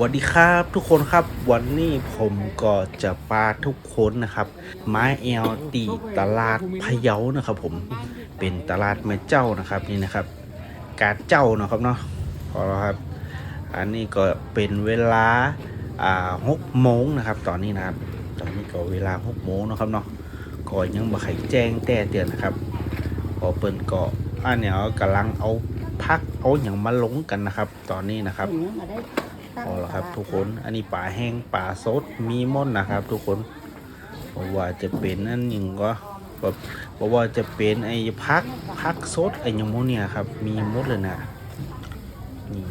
วัสดีครับทุกคนครับวันนี้ผมก็จะพาทุกคนนะครับ มาแอลตีตลาดพะเยานะครับ ผมเป็นตลาดแม่เจ้านะครับนี่นะครับ การเจ้าเนาะครับเนาะพอแล้วครับ อันนี้ก็เป็นเวลาอ่าหกโมงนะครับ ตอนนี้นะครับ ตอนนี้ก็เวลาหกโมงนะครับเนาะก็ยังบ่ใครแจ้งแต่เตือนนะครับพอเปิ่นก็อันเนี้ยกำลังเอาพักเอาอย่างมาลงกันนะครับ ตอนนี้นะครับ พอแล้วครับ ทุกคน อันนี้ป่าแห้งป่าสดมีหม่อนนะครับ ทุกคนเพราะว่าจะเป็นนั่นยังก็แบบเพราะว่าจะเป็นไอ้พักพักสดไอ้ยมโมเนี่ยครับ มีหมดเลยนะนี่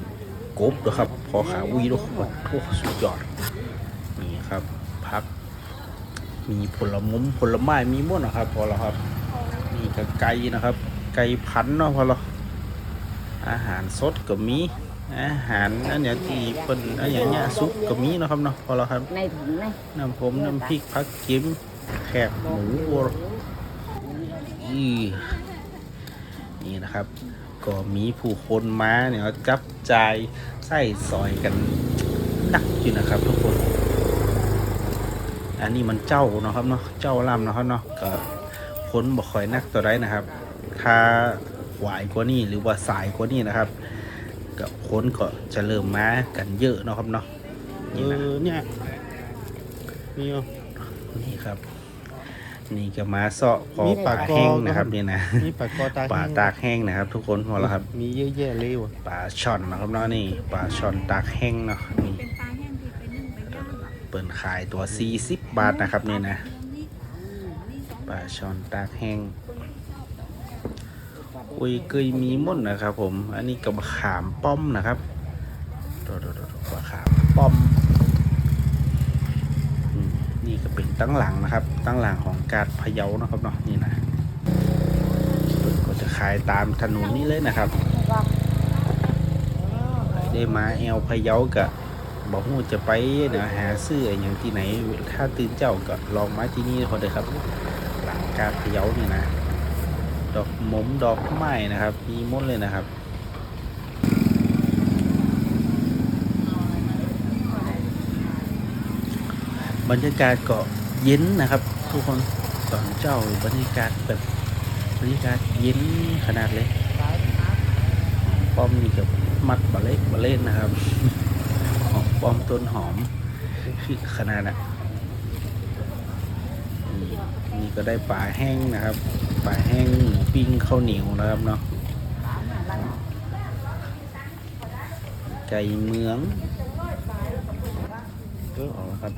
กบด้วยครับ พอขาวีด้วยโอ้โหสุดยอดนี่ครับพัก มีผลมมผลไม้มีหมดนะครับ พอแล้วครับนี่ก็ไก่นะครับ ไก่พันธุ์เนาะพอแล้วอาหารสดก็มี อาหารอันเนี้ยที่เป็นอันอย่างเงี้ยซุปก็มีเนาะครับเนาะพอแล้วครับในถุงในน้ำผมน้ำพริกผักกิมแคบหมูวัวอีนี่นะครับ ก็มีผู้คนมาเนี่ยจับใจายใส่ซอยกันหนักอยู่นะครับทุกคน อันนี้มันเจ้าเนาะครับเนาะเจ้าลำเนาะครับเนาะก็คนบ่ค่อยนักตัวได้นะครับ ถ้าหวายกว่านี้หรือว่าสายกว่านี้นะครับ ก็คนก็จะเริ่มมากันเยอะเนาะครับเนาะนี่นะเนี่ยมีอ่นี่ครับ นี่ก็มาเสาะพอป่าปลากแห้งนะครับนี่นะมีปลากอตาป่าตากแห้งนะครับ ทุกคนพอแล้วครับ มีเยอะแยะเลยว่ะป่าช่อนนะครับเนาะนี่ป่าช่อนตากแห้งเนาะนี่เป็นปลาแห้งที่ไปนึ่งไปย่างเปิดขายตัว40บาทนะครับนี่นะป่าช่อนตากแห้ง คุยเกยมีมุ่นนะครับ ผม อันนี้กับขามป้อมนะครับโดดๆๆมะขามป้อมนี่ก็เป็นตั้งหลังนะครับ ตั้งหลังของการพะเยานะครับเนาะนี่นะก็จะขายตามถนนนี้เลยนะครับ ได้มาแอลพะเยากะบอกว่าจะไปเนะหาซื้ออย่างที่ไหน ถ้าตื่นเจ้าก็ลองมาที่นี่พอเลยครับ หลังการพะเยานี่นะ ดอกหมมดอกไม้นะครับ มีมดเลยนะครับบรรยากาศเก็เย็นนะครับ ทุกคนตอนเจ้าบรรยากาศแบบบรรยากาศเย็นขนาดเลยป้อมนี่กับมัดบะเล็กบะเล่นนะครับหอมป้อมต้นหอมคือขนาดน่ะ นี่ก็ได้ปลาแห้งนะครับปลาแห้งหมูปิ้งข้าวเหนียวนะครับเนาะไก่เมืองก็ออกครับ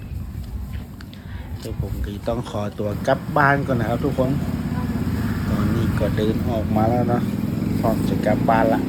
เดี๋ยวผมก็ต้องขอตัวกลับบ้านก่อนนะครับทุกคน ตอนนี้ก็เดินออกมาแล้วเนาะพร้อมจะกลับบ้านละ